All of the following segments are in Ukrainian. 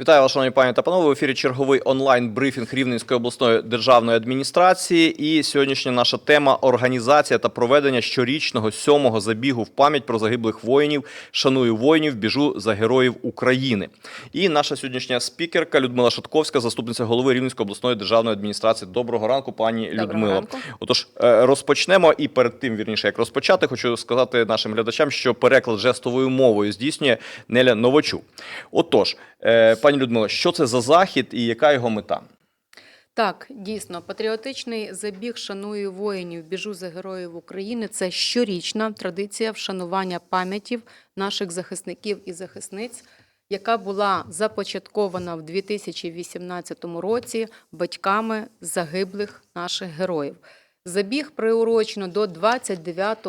Вітаю вас, шановні пані та панове. В ефірі черговий онлайн брифінг Рівненської обласної державної адміністрації. І сьогоднішня наша тема організація та проведення щорічного сьомого забігу в пам'ять про загиблих воїнів. Шаную воїнів, біжу за героїв України. І наша сьогоднішня спікерка Людмила Шатковська, заступниця голови Рівненської обласної державної адміністрації. Доброго ранку, пані Доброго Людмило. ранку. Отож, е, розпочнемо. І перед тим, вірніше, як розпочати, хочу сказати нашим глядачам, що переклад жестовою мовою здійснює Неля Новачук. Отож, е, пані Людмила, що це за захід і яка його мета? Так, дійсно, патріотичний забіг шаную воїнів, біжу за героїв України. Це щорічна традиція вшанування пам'ятів наших захисників і захисниць, яка була започаткована в 2018 році батьками загиблих наших героїв. Забіг приурочено до 29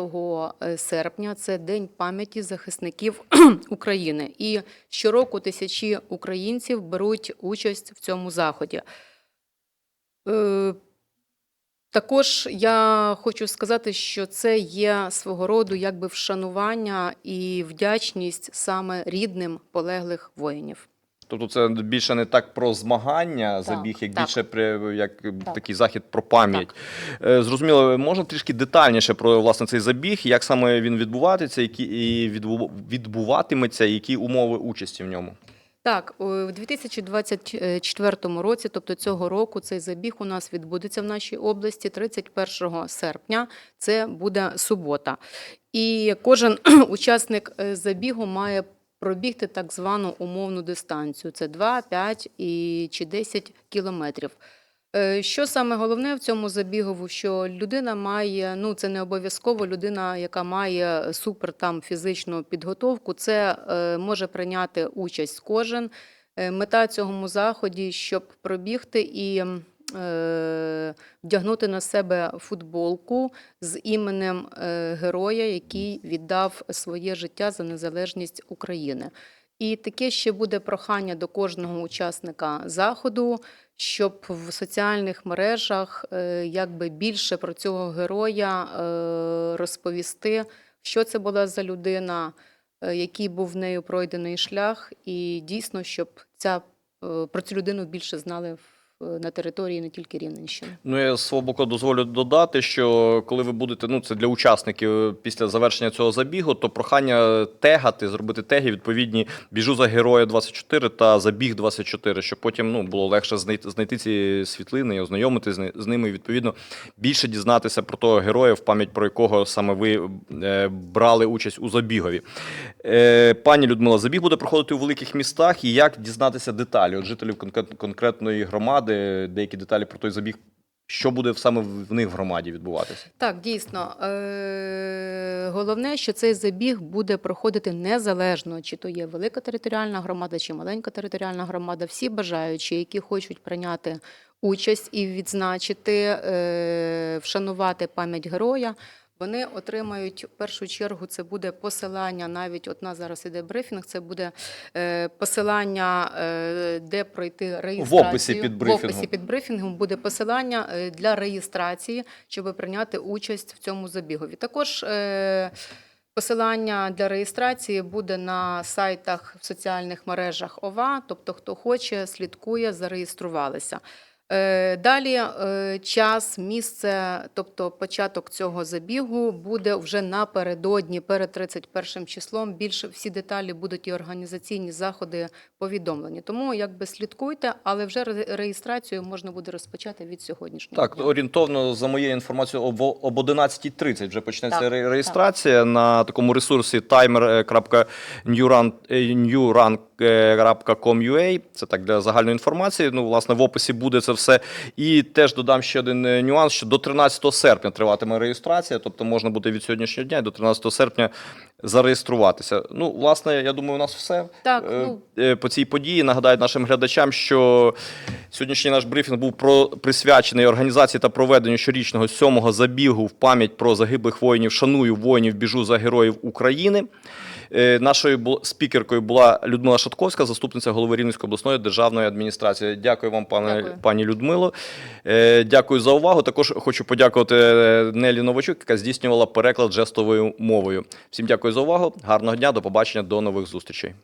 серпня. Це День пам'яті захисників України. І щороку тисячі українців беруть участь в цьому заході. Е, Також я хочу сказати, що це є свого роду якби вшанування і вдячність саме рідним полеглих воїнів. Тобто, це більше не так про змагання, забіг, як так. більше при як такий захід про пам'ять. Е, Зрозуміло, можна трішки детальніше про власне цей забіг, як саме він відбуватиметься, які і відбу- відбуватиметься, які умови участі в ньому. Так, у 2024 році, тобто цього року, цей забіг у нас відбудеться в нашій області 31 серпня. Це буде субота. І кожен учасник е, забігу має пробігти так звану умовну дистанцію. Це 2, 5 і чи 10 кілометрів. Е, Що саме головне в цьому забігову, що людина має, ну це не обов'язково людина, яка має супер там фізичну підготовку, це е, може прийняти участь кожен. Е, Мета цього заході, щоб пробігти і вдягнути на себе футболку з іменем е, героя, який віддав своє життя за незалежність України. І таке ще буде прохання до кожного учасника заходу, щоб в соціальних мережах е, якби більше про цього героя е, розповісти, що це була за людина, е, який був в нею пройдений шлях, і дійсно, щоб ця е, про цю людину більше знали в- на території не тільки Рівненщини. Ну, я з дозволю додати, що коли ви будете, ну це для учасників е, після завершення цього забігу, то прохання тегати, зробити теги відповідні біжу за героя 24 та забіг 24, щоб потім ну було легше знайти, знайти ці світлини і ознайомитися з ними. і, Відповідно, більше дізнатися про того героя, в пам'ять про якого саме ви е, брали участь у забігові. Е, пані Людмила, забіг буде проходити у великих містах. І як дізнатися деталі від жителів конкретної громади, деякі деталі про той забіг, що буде саме в них в громаді відбуватися? Так, дійсно. Е- головне, що цей забіг буде проходити незалежно, чи то є велика територіальна громада, чи маленька територіальна громада. Всі бажаючі, які хочуть прийняти участь і відзначити, е- вшанувати пам'ять героя. Вони отримають в першу чергу. Це буде посилання. Навіть от нас зараз іде брифінг. Це буде е, посилання, е, де пройти реєстрацію. описі під В описі під брифінгом буде посилання е, для реєстрації, щоб прийняти участь в цьому забігові. Також е, посилання для реєстрації буде на сайтах в соціальних мережах ОВА, тобто хто хоче, слідкує, зареєструвалися. Е, Далі е, час, місце, тобто початок цього забігу буде вже напередодні, перед 31 числом. Більше всі деталі будуть і організаційні заходи повідомлені. Тому якби слідкуйте, але вже реєстрацію можна буде розпочати від сьогоднішнього Так, дня. орієнтовно за моєю інформацією, об, об 11.30 вже почнеться Так, ре- реєстрація на такому ресурсі timer.newrun.com.ua. Це так для загальної інформації. Ну, власне, в описі буде це все. І теж додам ще один е, нюанс, що до 13 серпня триватиме реєстрація, тобто можна буде від сьогоднішнього дня до 13 серпня зареєструватися. Ну, власне, я думаю, у нас все. Так, Е, ну, е, по цій події. Нагадаю нашим глядачам, що сьогоднішній наш брифінг був про присвячений організації та проведенню щорічного сьомого забігу в пам'ять про загиблих воїнів. Шаную воїнів, біжу за героїв України. Е, Нашою спікеркою була Людмила Шатковська, заступниця голови Рівненської обласної державної адміністрації. Дякую вам, пане Дякую. пані Людмило. Е, Дякую за увагу. Також хочу подякувати е, Нелі Новачук, яка здійснювала переклад жестовою мовою. Всім дякую за увагу. Гарного дня, до побачення, до нових зустрічей.